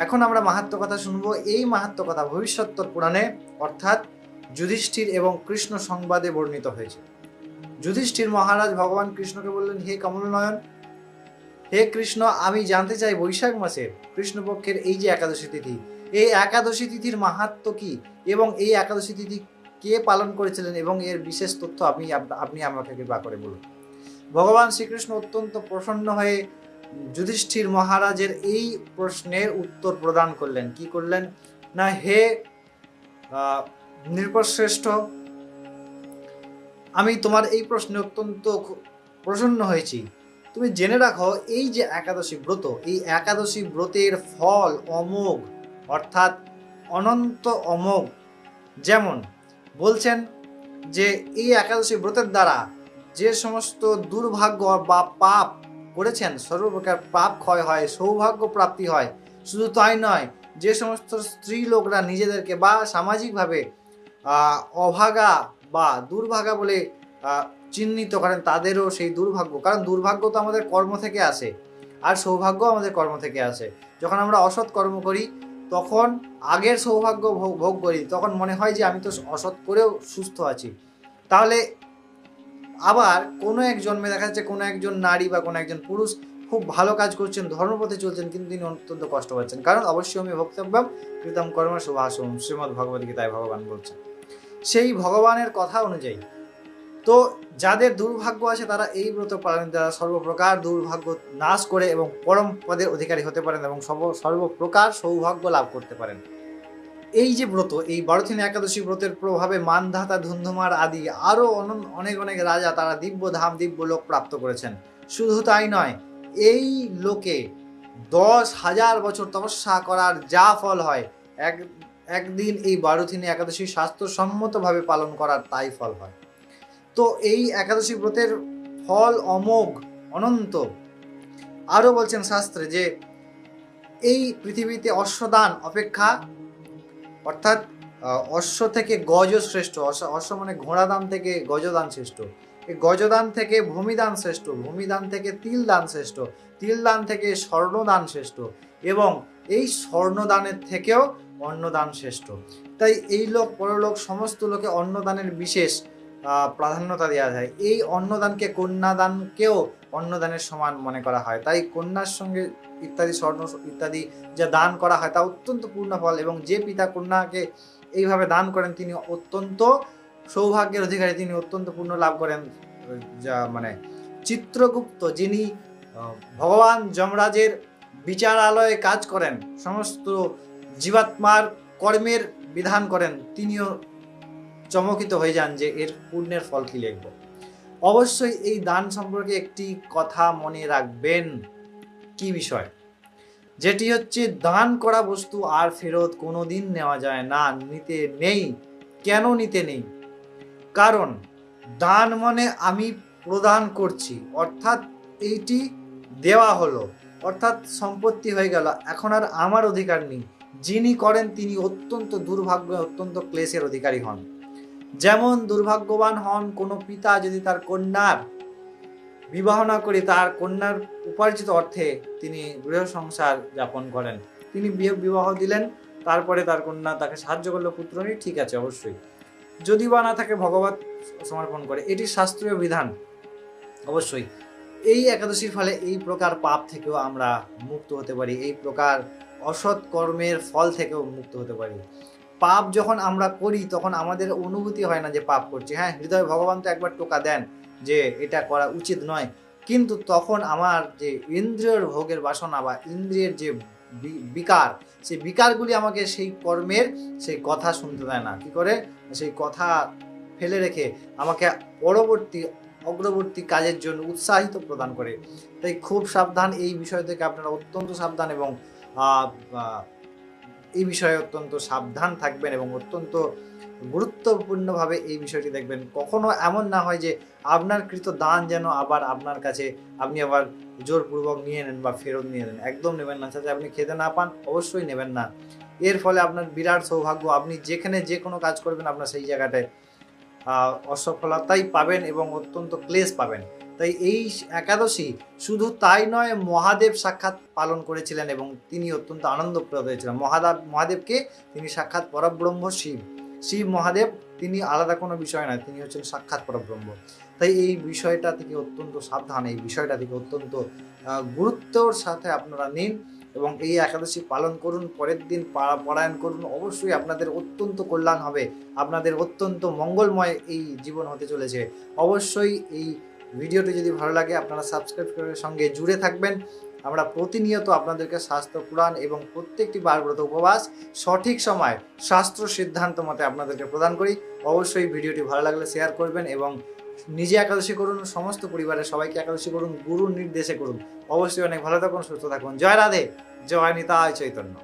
এখন আমরা মাহাত্ম কথা শুনব। এই মাহাত্ম কথা ভবিষ্যত্তর পুরাণে, অর্থাৎ যুধিষ্ঠির এবং কৃষ্ণ সংবাদে বর্ণিত হয়েছে। যুধিষ্ঠির মহারাজ ভগবান কৃষ্ণকে বললেন, হে কমলনয়ন, হে কৃষ্ণ, আমি জানতে চাই বৈশাখ মাসের কৃষ্ণপক্ষের এই যে একাদশী তিথি, এই একাদশী তিথির মাহাত্ম কি এবং এই একাদশী তিথি কে পালন করেছিলেন এবং এর বিশেষ তথ্য আপনি আপনি আমাকে কৃপা করে বলুন। ভগবান শ্রীকৃষ্ণ অত্যন্ত প্রসন্ন হয়ে যুধিষ্ঠির মহারাজের এই প্রশ্নের উত্তর প্রদান করলেন। কি করলেন? না, হে নৃপশ্রেষ্ঠ, আমি তোমার এই প্রশ্নে অত্যন্ত প্রসন্ন হয়েছি। তুমি জেনে রাখো, এই যে একাদশী ব্রত, এই একাদশী ব্রতের ফল অমোঘ, অর্থাৎ অনন্ত অমোঘ। যেমন, বলছেন যে, এই একাদশী ব্রতের দ্বারা যে সমস্ত দুর্ভাগ্য বা পাপ করেছেন, সর্বপ্রকার পাপ ক্ষয় হয়, সৌভাগ্য প্রাপ্তি হয়। শুধু তাই নয়, যে সমস্ত স্ত্রী লোকরা নিজেদেরকে বা সামাজিকভাবে অভাগা বা দুর্ভাগা বলে চিহ্নিত করেন, তাদেরও সেই দুর্ভাগ্য। কারণ দুর্ভাগ্য তো আমাদের কর্ম থেকে আসে, আর সৌভাগ্য আমাদের কর্ম থেকে আসে। যখন আমরা অসৎ কর্ম করি, তখন আগের সৌভাগ্য ভোগ- করি। তখন মনে হয় যে আমি তো অসৎ করেও সুস্থ আছি। তাহলে আবার কোনো এক জন্মে দেখা যাচ্ছে কোনো একজন নারী বা কোনো একজন পুরুষ খুব ভালো কাজ করছেন, ধর্মপথে চলছেন, কিন্তু তিনি অত্যন্ত কষ্ট পাচ্ছেন। কারণ অবশ্যই আমি ভক্তব্যম কৃতম কর্ম, শুভাশম, শ্রীমদ ভগবত গীতায় ভগবান বলছেন। সেই ভগবানের কথা অনুযায়ী, তো যাদের দুর্ভাগ্য আছে তারা এই ব্রত পালনের দ্বারা সর্বপ্রকার দুর্ভাগ্য নাশ করে এবং পরম পদের অধিকারী হতে পারেন এবং সর্ব- সর্বপ্রকার সৌভাগ্য লাভ করতে পারেন। এই যে ব্রত, এই বারোথিনী একাদশী ব্রতের প্রভাবে মানধাতা, ধুন্ধুমার আদি আরও অনেক অনেক রাজা তারা দিব্য ধাম, দিব্য লোক প্রাপ্ত করেছেন। শুধু তাই নয়, এই লোকে দশ হাজার বছর তপস্যা করার যা ফল হয়, এক, একদিন এই বারোথিনী একাদশী স্বাস্থ্যসম্মতভাবে পালন করার তাই ফল হয়। তো এই একাদশী ব্রতের ফল অমোঘ, অনন্ত। আরও বলছেন শাস্ত্রে যে এই পৃথিবীতে অশ্বদান, অপেক্ষা অর্থাৎ অশ্ব থেকে গজ শ্রেষ্ঠ অশ্ব- মানে ঘোড়াদান থেকে গজদান শ্রেষ্ঠ। এই গজদান থেকে ভূমিদান শ্রেষ্ঠ, ভূমিদান থেকে তিল দান শ্রেষ্ঠ তিল দান থেকে স্বর্ণদান শ্রেষ্ঠ এবং এই স্বর্ণদানের থেকেও অন্নদান শ্রেষ্ঠ। তাই এই লোক, পরলোক সমস্ত লোকে অন্নদানের বিশেষ প্রাধান্যতা দেওয়া যায়। এই অন্নদানকে কন্যাদানকেও অন্নদানের সমান মনে করা হয়। তাই কন্যার সঙ্গে ইত্যাদি স্বর্ণ, ইত্যাদি যা দান করা হয় তা অত্যন্ত পূর্ণ ফল এবং যে পিতা কন্যাকে এইভাবে দান করেন, তিনি অত্যন্ত সৌভাগ্যের অধিকারী, তিনি অত্যন্ত পূর্ণ লাভ করেন। যা মানে চিত্রগুপ্ত যিনি ভগবান যমরাজের বিচারালয়ে কাজ করেন, সমস্ত জীবাত্মার কর্মের বিধান করেন, তিনিও চমকিত হয়ে যান যে এর পুণ্যের ফল কি লিখব? অবশ্যই এই দান সম্পর্কে একটি কথা মনে রাখবেন। কি বিষয়? যেটি হচ্ছে, দান করা বস্তু আর ফেরত কোনো দিন নেওয়া যায় না। নিতে নেই। কেন নিতে নেই? কারণ, দান মানে আমি প্রদান করছি। অর্থাৎ এইটি দেওয়া হলো। অর্থাৎ সম্পত্তি হয়ে গেল। এখন আর আমার অধিকার নেই। যিনি করেন, তিনি অত্যন্ত দুর্ভাগ্য, অত্যন্ত ক্লেশের অধিকারী হন। যেমন দুর্ভাগ্যবান হন কোনো পিতা যদি তার কন্যার বিবাহ না করে তার কন্যার উপার্জিত অর্থে তিনি গৃহ সংসার যাপন করেন। তিনি বিবাহ দিলেন, তারপরে তার কন্যা তাকে সাহায্য করল, পুত্র নেই ঠিক আছে, অবশ্যই। যদি বা না থাকে ভগবত সমর্পণ করে। এটি শাস্ত্রীয় বিধান, অবশ্যই। এই একাদশীর ফলে এই প্রকার পাপ থেকেও আমরা মুক্ত হতে পারি, এই প্রকার অসৎ কর্মের ফল থেকেও মুক্ত হতে পারি। পাপ যখন আমরা করি, তখন আমাদের অনুভূতি হয় না যে পাপ করছি। হ্যাঁ হৃদয় ভগবান তো একবার টোকা দেন যে এটা করা উচিত নয়। কিন্তু তখন আমার যে ইন্দ্রিয়র ভোগের বাসনা বা ইন্দ্রিয়ের যে বিকার, সেই বিকারগুলি আমাকে সেই কর্মের সেই কথা শুনতে দেয় না। কি করে? সেই কথা ফেলে রেখে আমাকে পরবর্তী, অগ্রবর্তী কাজের জন্য উৎসাহিত প্রদান করে। তাই খুব সাবধান এই বিষয় থেকে আপনারা অত্যন্ত সাবধান এবং এই বিষয়ে অত্যন্ত সাবধান থাকবেন এবং অত্যন্ত গুরুত্বপূর্ণভাবে এই বিষয়টি দেখবেন। কখনো এমন না হয় যে আপনার কৃত দান যেন আবার আপনার কাছে আপনি আবার জোরপূর্বক নিয়ে নেন বা ফেরত নিয়ে নেন। একদম নেবেন না। যাতে আপনি খেতে না পান, অবশ্যই নেবেন না। এর ফলে আপনার বিরাট সৌভাগ্য, আপনি যেখানে যে কোনো কাজ করবেন, আপনার সেই জায়গাটায় অসফলতাই পাবেন এবং অত্যন্ত ক্লেশ পাবেন। তাই এই একাদশী শুধু তাই নয়, মহাদেব সাক্ষাৎ পালন করেছিলেন এবং তিনি অত্যন্ত আনন্দপ্রদ হয়েছিলেন। মহাদেব, মহাদেবকে তিনি সাক্ষাৎ পরব্রহ্ম শিব। শিব, মহাদেব, তিনি আলাদা কোনো বিষয় নয়, তিনি হচ্ছেন সাক্ষাৎ পরব্রহ্ম। তাই এই বিষয়টা থেকে অত্যন্ত সাবধান, এই বিষয়টা থেকে অত্যন্ত গুরুত্বর সাথে আপনারা নিন এবং এই একাদশী পালন করুন, পরের দিন পারায়ণ করুন। অবশ্যই আপনাদের অত্যন্ত কল্যাণ হবে, আপনাদের অত্যন্ত মঙ্গলময় এই জীবন হতে চলেছে। অবশ্যই এই ভিডিওটি যদি ভালো লাগে, আপনারা সাবস্ক্রাইব করে সঙ্গে জুড়ে থাকবেন। আমরা প্রতিনিয়ত আপনাদেরকে স্বাস্থ্য পুরাণ এবং প্রত্যেকটি বারব্রত উপবাস সঠিক সময় শাস্ত্র সিদ্ধান্ত মতে আপনাদেরকে প্রদান করি। অবশ্যই ভিডিওটি ভালো লাগলে শেয়ার করবেন এবং নিজে একাদশী করুন, সমস্ত পরিবারের সবাইকে একাদশী করুন, গুরুর নির্দেশে করুন। অবশ্যই অনেক ভালো থাকুন, সুস্থ থাকুন। জয় রাধে, জয় নিতায় চৈতন্য।